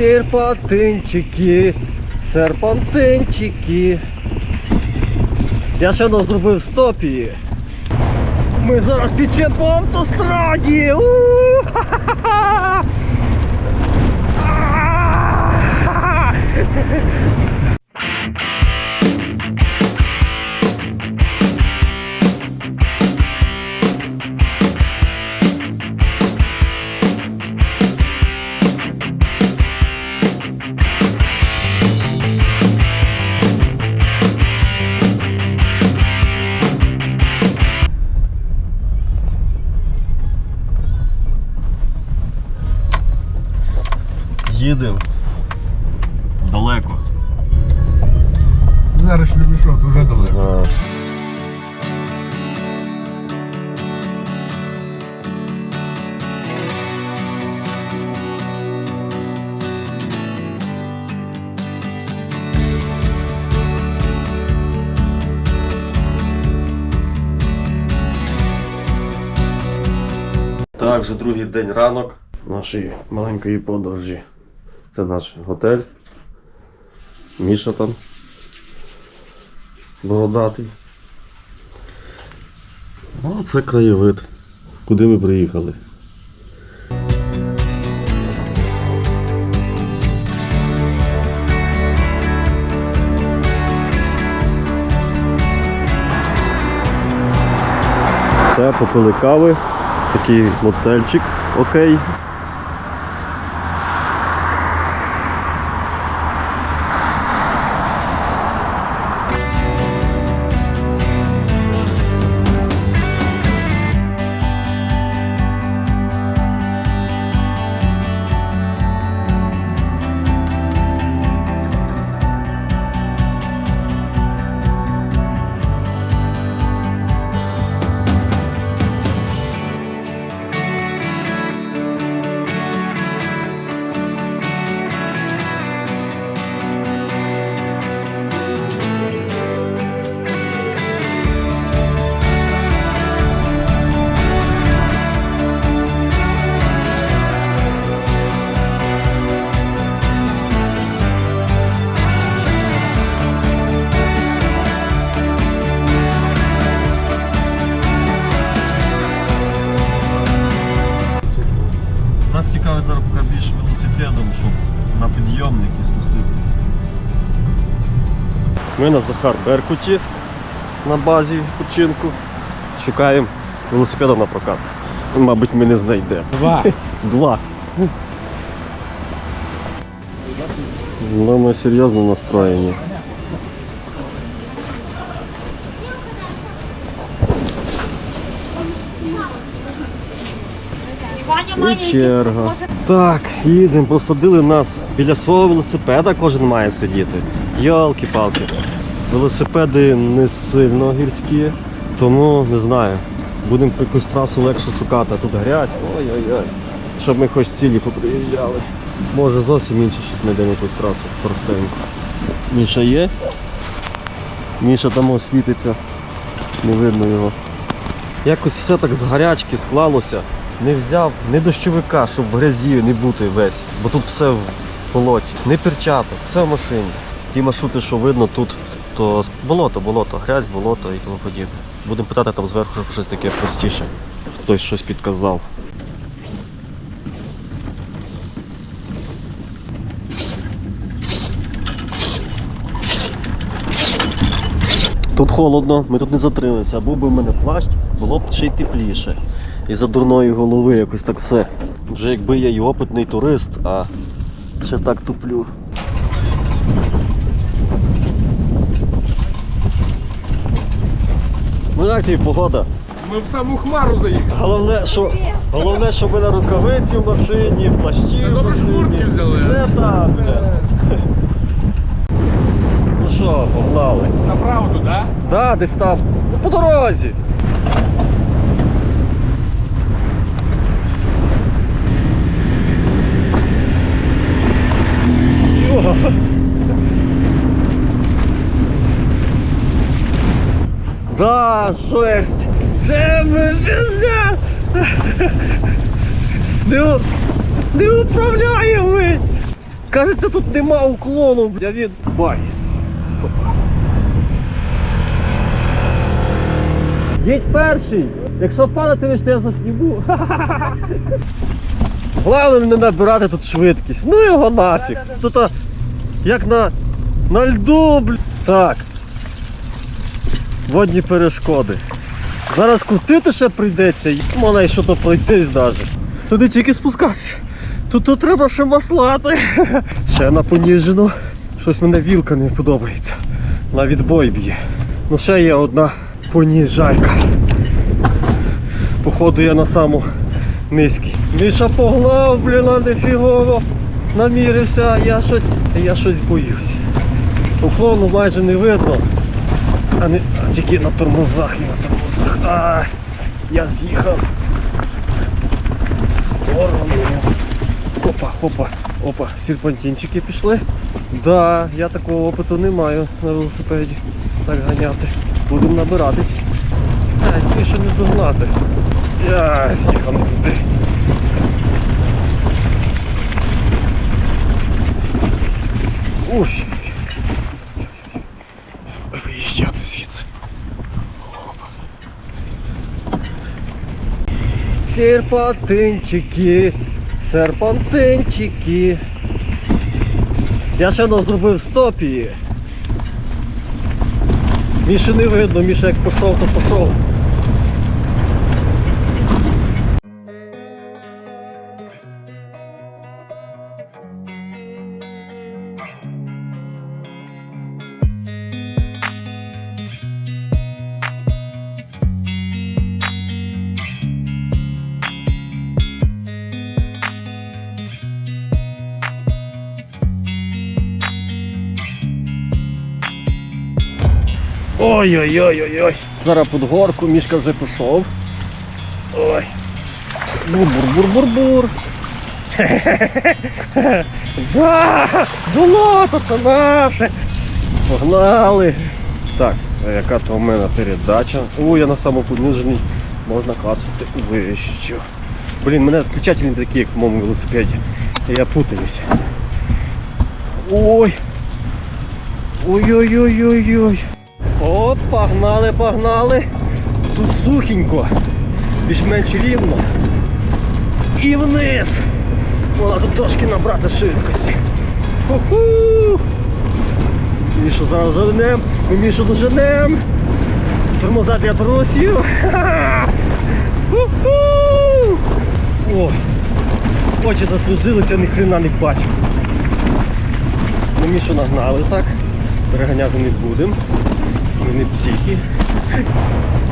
Серпантинчики, серпантинчики. Я ще не зробив стопі. Ми зараз підчем по автостраді. Зараз шлюбішов, дуже далеко. А. Так, вже другий день ранок нашої маленької подорожі. Це наш готель. Міша там бородатий. О, це краєвид. Куди ми приїхали? Все, попили кави. Такий мотельчик, окей. Ми на Захар Беркуті на базі відпочинку. Шукаємо велосипеда на прокат. Мабуть, ми не знайдемо. Два. Два. Ну, ми серйозно настроєні. І черга. Так, їдемо, посадили нас біля свого велосипеда, кожен має сидіти. Йолки-палки. Велосипеди не сильно гірські, тому не знаю. Будемо якусь трасу легше шукати, а тут грязь. Ой-ой-ой. Щоб ми хоч цілі поприїжджали. Може зовсім інше щось знайдемо якусь трасу простеньку. Міша є? Міша там освітиться. Не видно його. Якось все так з гарячки склалося. Не взяв ні дощовика, щоб в грязі не бути весь, бо тут все в болоті. Не перчаток, все в машині. Ті маршрути, що видно тут, то болото, болото, грязь, болото і тому подібне. Будемо питати там зверху щоб щось таке простіше. Хтось щось підказав. Тут холодно, ми тут не затрималися. А був би в мене плащ, було б ще й тепліше. І за дурної голови якось так все. Вже якби я й опитний турист, а ще так туплю. Ну як тобі погода? Ми в саму хмару заїхали. Головне, що, головне, щоб ми на рукавиці в машині, плащі в що машині. Все там, бля. Що, погнали. Направо туди? Да, десь там. Ну, по дорозі. Да, жесть. Це пізня. Не, не управляємо. Кажеться, тут нема уклону. Я від бай. Опа. Їдь перший. Якщо падатимеш, то я засніму. Головне не набирати тут швидкість. Ну його нафіг. Тут як на, на льду, блін. Так. Водні перешкоди. Зараз крутити ще прийдеться, можна і що то пройтись навіть. Сюди тільки спускатися. Тут, тут треба ще маслати. Ще на поніжену. Щось мене вілка не подобається. На відбой б'є. Ну ще є одна поніжайка. Походу я на саму низький. Міша погнав, блін, а не фігово. Намірився, я щось, я щось боюсь. Уклону майже не видно. А не а тільки на тормозах і на тормозах. А, я з'їхав. В сторону. Опа, опа, опа, серпантинчики пішли. Да, я такого опиту не маю на велосипеді. Так ганяти. Будемо набиратись. А, більше не догнати. Я з'їхав не туди. Ой. Виїжджати звідси. Серпантинчики, серпантинчики. Я ще не зробив стопі. Міші не видно, Міша як пішов, то пішов. Ой-ой-ой-ой-ой. Зараз під горку, мішка вже пішов. Ой. Бур-бур-бур-бур-бур. Да! Болото це наше! Погнали! Так, а яка то у мене передача? О, я на самопониженій. Можна кацати вище. Блін, мене включателі не такі, як в моєму велосипеді. Я путаюся. Ой! Ой-ой-ой-ой-ой. О, погнали, погнали. Тут сухенько, більш-менш рівно. І вниз. Можна тут трошки набрати швидкості. Ху-ху! Мішу зараз женем, ми Мішу доженем. Тормоза для трусів. Ха-ха! Ху-ху! О, очі заслузилися, ні хрена не бачу. Ми Мішу нагнали так. Переганяти не будемо. Ми не психи.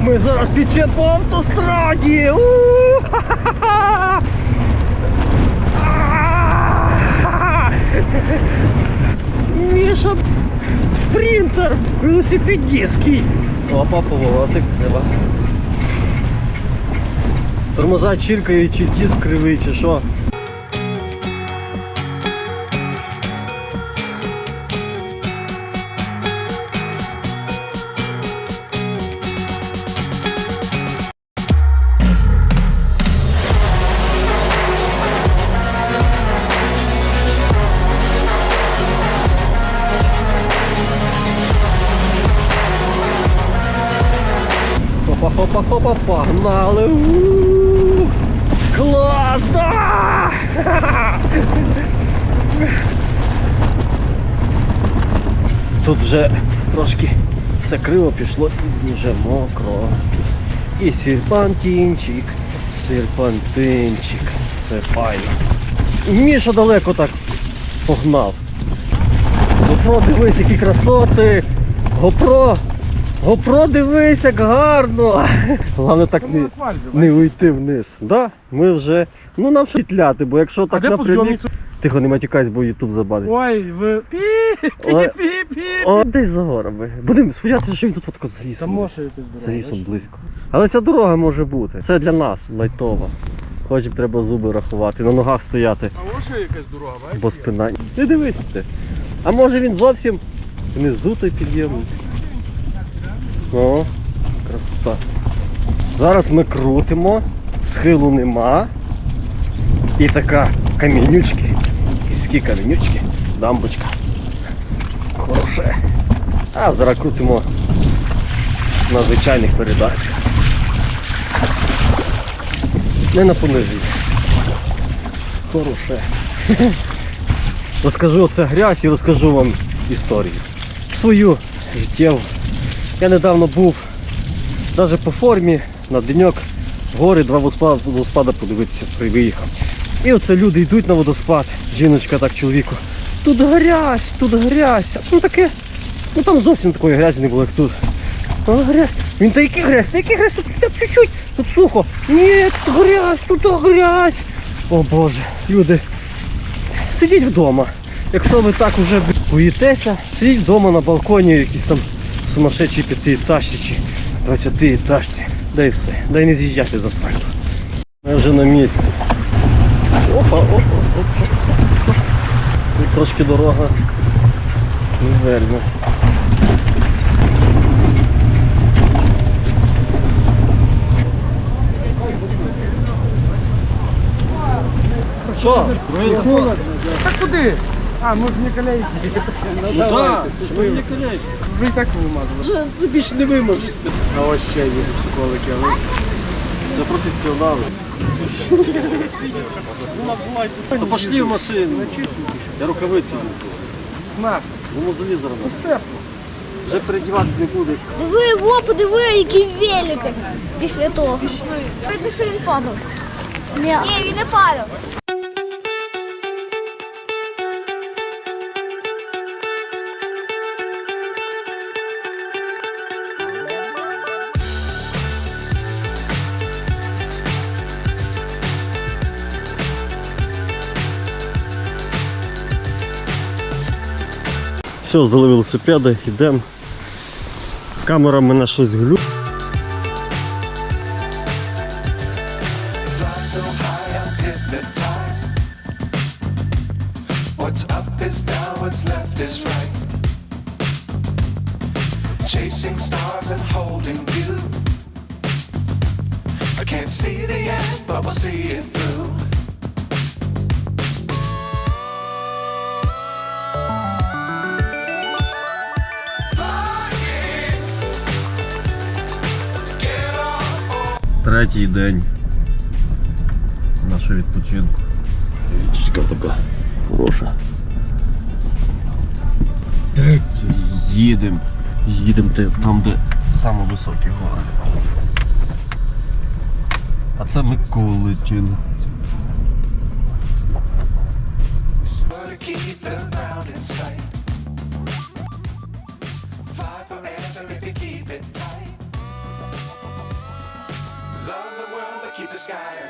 Ми зараз пічемо по автостраді! У-ха-ха-ха! А-а-а! Міша спринтер велосипедистський. Опа, поворотик треба. Тормоза чиркають, чи диск кривий, чи що. Хопа-хопа-хопа, погнали! У-у-у! Клас! Да! Тут вже трошки все криво пішло і дуже мокро. І серпантинчик, серпантинчик. Це файно. Міша далеко так погнав. GoPro, дивись, які красоти! GoPro! GoPro, дивись, як гарно! Головне так не, не уйти вниз. Да, ми вже. Ну нам ще петляти, бо якщо так напрямік. Тихо, не матюкайся, бо Ютуб забанить. Ой, ви пі пі пі пі О, десь за горами. Будемо сподіватися, що він тут фотко з Та лісом. За лісом близько. Але ця дорога може бути. Це для нас лайтова. Хоч б треба зуби рахувати, на ногах стояти, А ось якась дорога, бачиш? бо спина. Не дивись ти. А може він зовсім внизу той під'ємник. О, красота. Зараз ми крутимо, схилу нема. І така камінючки. такі каменючки, дамбочка. Хороше. А зараз крутимо на звичайних передачах. Не на понизі. Хороше. Розкажу оце грязь і розкажу вам історію. Свою життєву. Я недавно був навіть по формі на деньок в гори, два водоспада, подивитися, виїхав. І оце люди йдуть на водоспад, жіночка так чоловіку. Тут грязь, тут грязь. Ну таке. Ну там зовсім такої грязі не було, як тут. А, грязь. Він та який грязь, та який грязь, тут так чуть-чуть, тут сухо. Ні, тут грязь, тут грязь. О Боже, люди, сидіть вдома. Якщо ви так уже боїтеся, сидіть вдома на балконі, якісь там сумасшедші п'ятиэтажці чи 20 етажці. Да і все. Да і не з'їжджайте з асфальту. Ми вже на місці. Опа, опа, опа. Тут трошки дорога. Неверно. Що? Так куди? А, ми ж не колейки. Ну так, що ви не колять. Вже і так вимазали. Ти більше не виможешся. А ось ще є психологи, але Це професіонали. Та пошли в машину. Я рукавиці візьму. наш. Воно залізо робити. Вже передіватися не буде. Диви, во, подиви, який велик після того. Видно, що він падав. Ні, він не падав. Все, здали велосипеди, йдемо. Камера мене щось глю. Chasing stars and holding you. I can't see the end, but we'll see it through. Третій день нашого відпочинку. Річечка така хороша. Третій. Їдемо. Їдемо там, де саме високі гори. А це Миколичин. keep the ground in sight. sky.